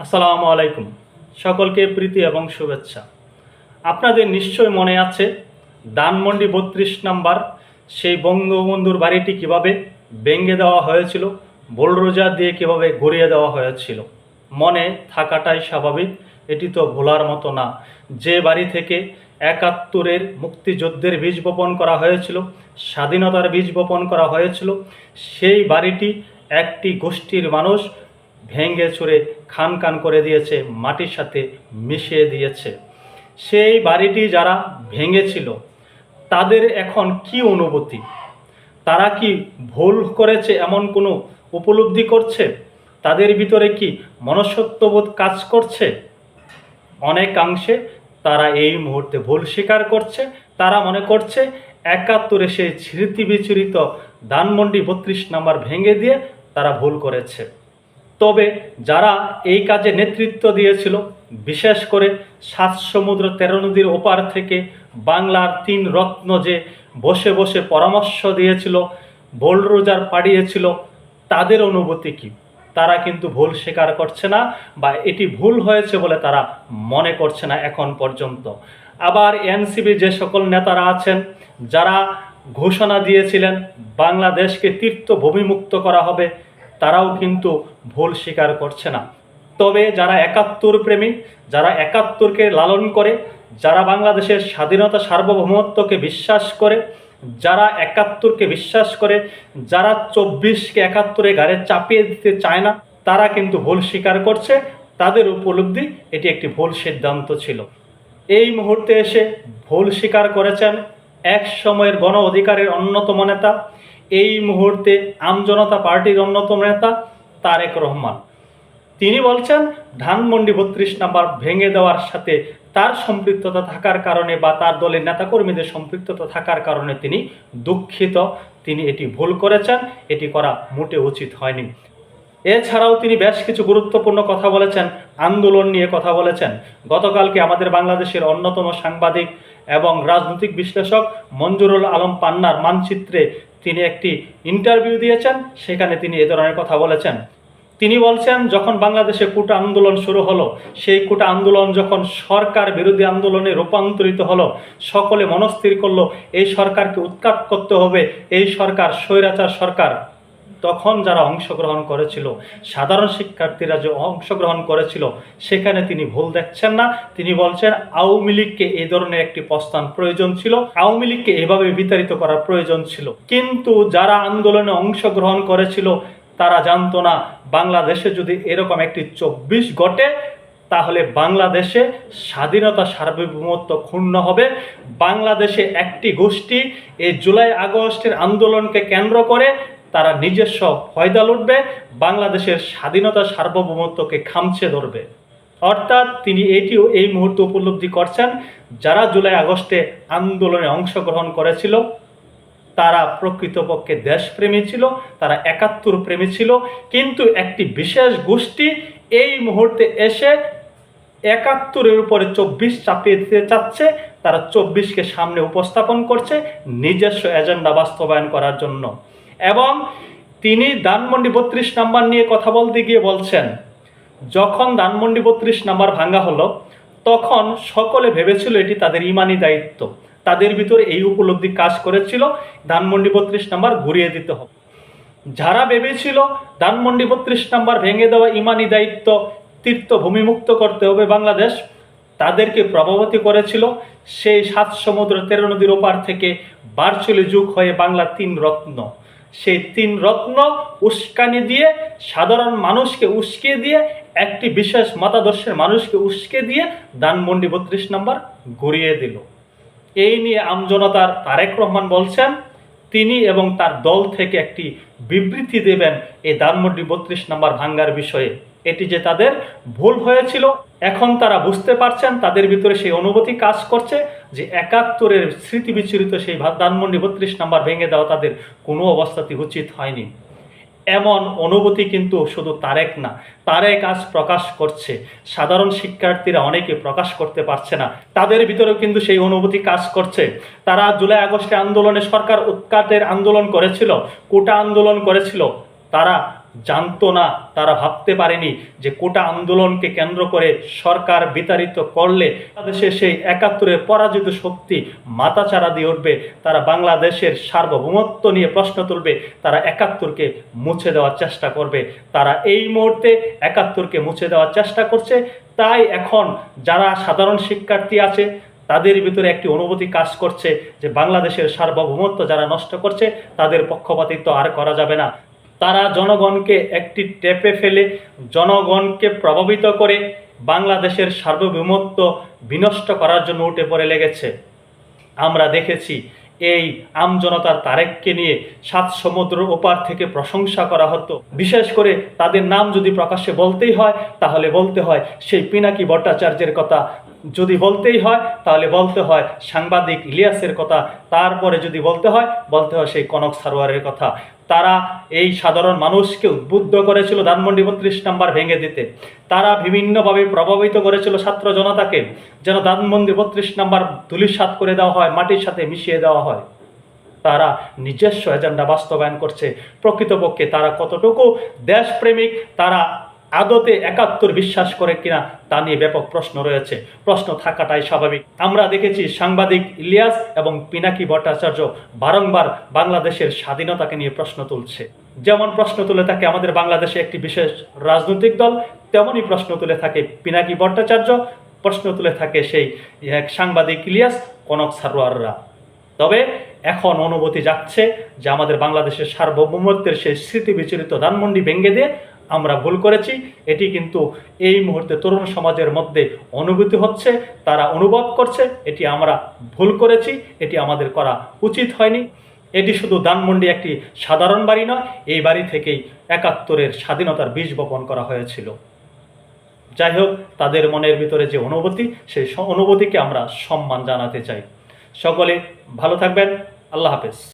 আসসালামু আলাইকুম। সকলকে প্রীতি এবং শুভেচ্ছা। আপনাদের নিশ্চয় মনে আছে দানমন্ডি বত্রিশ নাম্বার সেই বঙ্গবন্ধুর বাড়িটি কীভাবে ভেঙে দেওয়া হয়েছিল বোলরোজা দিয়ে কীভাবে গড়িয়ে দেওয়া হয়েছিল? মনে থাকাটাই স্বাভাবিক, এটি তো ভোলার মতো না। যে বাড়ি থেকে একাত্তরের মুক্তিযুদ্ধের বীজ বপন করা হয়েছিল, স্বাধীনতার বীজ বপন করা হয়েছিল, সেই বাড়িটি একটি গোষ্ঠীর মানুষ ভেঙে চুরে খান খান করে দিয়েছে, মাটির সাথে মিশিয়ে দিয়েছে। সেই বাড়িটি যারা ভেঙেছিল, তাদের এখন কি অনুভূতি? তারা কি ভুল করেছে এমন কোনো উপলব্ধি করছে? তাদের ভিতরে কি মনসত্ববোধ কাজ করছে? অনেকাংশে তারা এই মুহূর্তে ভুল স্বীকার করছে। তারা মনে করছে, একাত্তরে সেই স্মৃতি বিচরিত ধানমন্ডি বত্রিশ নাম্বার ভেঙে দিয়ে তারা ভুল করেছে। তবে যারা এই কাজে নেতৃত্ব দিয়েছিল, বিশেষ করে সাত সমুদ্র তেরো নদীর ওপার থেকে বাংলার তিন রত্ন যে বসে বসে পরামর্শ দিয়েছিল বোলরোজার পাড়িয়েছিল, তাদের অনুভূতি কী? তারা কিন্তু ভুল স্বীকার করছে না বা এটি ভুল হয়েছে বলে তারা মনে করছে না এখন পর্যন্ত। আবার এনসিবি যে সকল নেতারা আছেন, যারা ঘোষণা দিয়েছিলেন, বাংলাদেশকে তীর্থভূমিমুক্ত করা হবে তারাও কিন্তু ভুল স্বীকার করছে না। তবে যারা একাত্তর প্রেমী যারা একাত্তরকে লালন করে, যারা বাংলাদেশের স্বাধীনতা সার্বভৌমত্বকে বিশ্বাস করে, যারা একাত্তরকে বিশ্বাস করে, যারা চব্বিশকে একাত্তরে গাড়ে চাপিয়ে দিতে চায় না, তারা কিন্তু ভুল স্বীকার করছে। তাদের উপলব্ধি এটি একটি ভুল সিদ্ধান্ত ছিল। এই মুহূর্তে এসে ভুল স্বীকার করেছেন এক সময়ের গণ অধিকারের অন্যতম নেতা এই মুহূর্তে আমজনতা পার্টির অন্যতম নেতা তারেক রহমান। তিনি বলছেন, ধানমন্ডি বত্রিশ নাম্বার ভেঙে দেওয়ার সাথে তার সম্পৃক্ততা থাকার কারণে বা তার দলের নেতাকর্মীদের সম্পৃক্ততা থাকার কারণে তিনি দুঃখিত। তিনি এটি ভুল করেছেন, এটি করা মোটে উচিত হয়নি। এছাড়াও তিনি বেশ কিছু গুরুত্বপূর্ণ কথা বলেছেন, আন্দোলন নিয়ে কথা বলেছেন। গতকালকে আমাদের বাংলাদেশের অন্যতম সাংবাদিক এবং রাজনৈতিক বিশ্লেষক মঞ্জুরুল আলম পান্নার মানচিত্রে তিনি একটি ইন্টারভিউ দিয়েছেন, সেখানে তিনি এ ধরনের কথা বলেছেন। তিনি বলছেন, যখন বাংলাদেশে কুটা আন্দোলন শুরু হলো, সেই কুটা আন্দোলন যখন সরকার বিরোধী আন্দোলনে রূপান্তরিত হলো, সকলে মনস্থির করল, এই সরকারকে উৎখাত করতে হবে, এই সরকার স্বৈরাচার সরকার। তখন যারা অংশগ্রহণ করেছিল, সাধারণ শিক্ষার্থীরা যে অংশগ্রহণ করেছিল, সেখানে তিনি ভুল দেখছেন না। তিনি বলছেন, আওয়ামী লীগকে এই ধরনের একটি প্রস্থান প্রয়োজন ছিল। আওয়ামী লীগকে এভাবে বিতাড়িত করার প্রয়োজন ছিল। কিন্তু যারা আন্দোলনে অংশগ্রহণ করেছিল, তারা জানতো না, বাংলাদেশে যদি এরকম একটি চব্বিশ ঘটে, তাহলে বাংলাদেশে স্বাধীনতা সার্বভৌমত্ব ক্ষুণ্ণ হবে। বাংলাদেশে একটি গোষ্ঠী এই জুলাই আগস্টের আন্দোলনকে কেন্দ্র করে তারা নিজস্ব ফয়দা লুটবে, বাংলাদেশের স্বাধীনতা সার্বভৌমত্বকে খামছে ধরবে। অর্থাৎ তিনি এটিও এই মুহূর্তে উপলব্ধি করছেন, যারা জুলাই আগস্টে আন্দোলনে অংশগ্রহণ করেছিল, তারা প্রকৃতপক্ষে দেশপ্রেমী ছিল, তারা একাত্তর প্রেমী ছিল, কিন্তু একটি বিশেষ গোষ্ঠী এই মুহূর্তে এসে একাত্তরের উপরে চব্বিশ চাপিয়ে দিতে চাচ্ছে, তারা চব্বিশকে সামনে উপস্থাপন করছে নিজস্ব এজেন্ডা বাস্তবায়ন করার জন্য। এবং তিনি ধানমন্ডি বত্রিশ নাম্বার নিয়ে কথা বলতে গিয়ে বলছেন, যখন ধানমন্ডি বত্রিশ নাম্বার ভাঙ্গা হলো, তখন সকলে ভেবেছিল এটি তাদের ইমানি দায়িত্ব। তাদের ভিতরে এই উপলব্ধি কাজ করেছিল, ধানমন্ডি বত্রিশ নাম্বার ঘুরিয়ে দিতে হবে। যারা ভেবেছিল ধানমন্ডি বত্রিশ নাম্বার ভেঙে দেওয়া ইমানি দায়িত্ব তীর্থভূমিমুক্ত করতে হবে বাংলাদেশ, তাদেরকে প্রভাবিত করেছিল সেই সাত সমুদ্র তেরো নদীর ওপার থেকে বারচুলি যুগ হয়ে বাংলা তিন রত্ন। সেই তিন রত্ন উস্কানি দিয়ে, সাধারণ মানুষকে উস্কিয়ে দিয়ে, একটি বিশেষ মতাদর্শের মানুষকে উস্কে দিয়ে দানমন্ডি বত্রিশ নম্বর ঘুরিয়ে দিল। এই নিয়ে আমজনতার তারেক রহমান বলছেন, তিনি এবং তার দল থেকে একটি বিবৃতি দেবেন এই দানমন্ডি বত্রিশ নম্বর ভাঙ্গার বিষয়ে। এটি যে তাদের ভুল হয়েছিল, এখন তারা বুঝতে পারছেন তাদের ভিতরে সেই অনুভূতি কাজ করছে। যে একাত্তরের স্মৃতি বিচরিত সেই ধানমন্ডি বত্রিশ নাম্বার ভেঙে দেওয়া তাদের কোনো অবস্থাতে উচিত হয়নি। এমন অনুভূতি কিন্তু শুধু তারেক না, তারেক আজ প্রকাশ করছে। সাধারণ শিক্ষার্থীরা অনেকে প্রকাশ করতে পারছে না। তাদের ভিতরেও কিন্তু সেই অনুভূতি কাজ করছে। তারা জুলাই আগস্টে আন্দোলনে সরকার উৎখাতের আন্দোলন করেছিল, কোটা আন্দোলন করেছিল। তারা জানতো না, তারা ভাবতে পারেনি যে কোটা আন্দোলনকে কেন্দ্র করে সরকার বিতাড়িত করলে বাংলাদেশে সেই একাত্তরের পরাজিত শক্তি মাথাচাড়া দিয়ে উঠবে, তারা বাংলাদেশের সার্বভৌমত্ব নিয়ে প্রশ্ন তুলবে, তারা একাত্তরকে মুছে দেওয়ার চেষ্টা করবে। তারা এই মুহূর্তে একাত্তরকে মুছে দেওয়ার চেষ্টা করছে। তাই এখন যারা সাধারণ শিক্ষার্থী আছে, তাদের ভিতরে একটি অনুভূতি কাজ করছে যে বাংলাদেশের সার্বভৌমত্ব যারা নষ্ট করছে, তাদের পক্ষপাতিত্ব আর করা যাবে না। তারা জনগণকে একটি টেপে ফেলে, জনগণকে প্রভাবিত করে বাংলাদেশের সার্বভৌমত্ব বিনষ্ট করার জন্য উঠে পড়ে লেগেছে। আমরা দেখেছি এই আমজনতার তারেককে নিয়ে সাত সমুদ্র ওপার থেকে প্রশংসা করা হতো। বিশেষ করে তাদের নাম যদি প্রকাশ্যে বলতেই হয়, তাহলে বলতে হয় সেই পিনাকি ভট্টাচার্যের কথা যদি বলতেই হয়, তাহলে বলতে হয় সাংবাদিক ইলিয়াসের কথা, তারপরে যদি বলতে হয় বলতে হয় সেই কনক সারোয়ারের কথা। তারা এই সাধারণ মানুষকে উদ্বুদ্ধ করেছিল ধানমন্ডি বত্রিশ নাম্বার ভেঙে দিতে। তারা বিভিন্নভাবে প্রভাবিত করেছিল ছাত্র জনতাকে, যেন ধানমন্ডি বত্রিশ নাম্বার ধুলিসাৎ করে দেওয়া হয়, মাটির সাথে মিশিয়ে দেওয়া হয়। তারা নিজস্ব এজেন্ডা বাস্তবায়ন করছে। প্রকৃতপক্ষে তারা কতটুকু দেশপ্রেমিক, তারা আদতে একাত্তর বিশ্বাস করে কিনা তা নিয়ে ব্যাপক প্রশ্ন রয়েছে। প্রশ্ন থাকাটাই স্বাভাবিক। আমরা দেখেছি সাংবাদিক ইলিয়াস এবং পিনাকি ভট্টাচার্য বারংবার বাংলাদেশের স্বাধীনতাকে নিয়ে প্রশ্ন তুলছে। যেমন প্রশ্ন তুলে থাকে আমাদের বাংলাদেশে একটি বিশেষ রাজনৈতিক দল, তেমনই প্রশ্ন তুলে থাকে পিনাকি ভট্টাচার্য, প্রশ্ন তুলে থাকে সেই এক সাংবাদিক ইলিয়াস, কনক সারোয়াররা। তবে এখন অনুভূতি যাচ্ছে যে আমাদের বাংলাদেশের সার্বভৌমত্বের সেই স্মৃতি বিচলিত ধানমন্ডি ভেঙ্গে দিয়ে আমরা ভুল করেছি। এটি কিন্তু এই মুহূর্তে তরুণ সমাজের মধ্যে অনুভূতি হচ্ছে, তারা অনুভব করছে, এটি আমরা ভুল করেছি, এটি আমাদের করা উচিত হয়নি। এটি শুধু ধানমন্ডি একটি সাধারণ বাড়ি নয়, এই বাড়ি থেকেই একাত্তরের স্বাধীনতার বীজ বপন করা হয়েছিল। যাই হোক, তাদের মনের ভিতরে যে অনুভূতি, সেই অনুভূতিকে আমরা সম্মান জানাতে চাই। সকলে ভালো থাকবেন। আল্লাহ হাফেজ।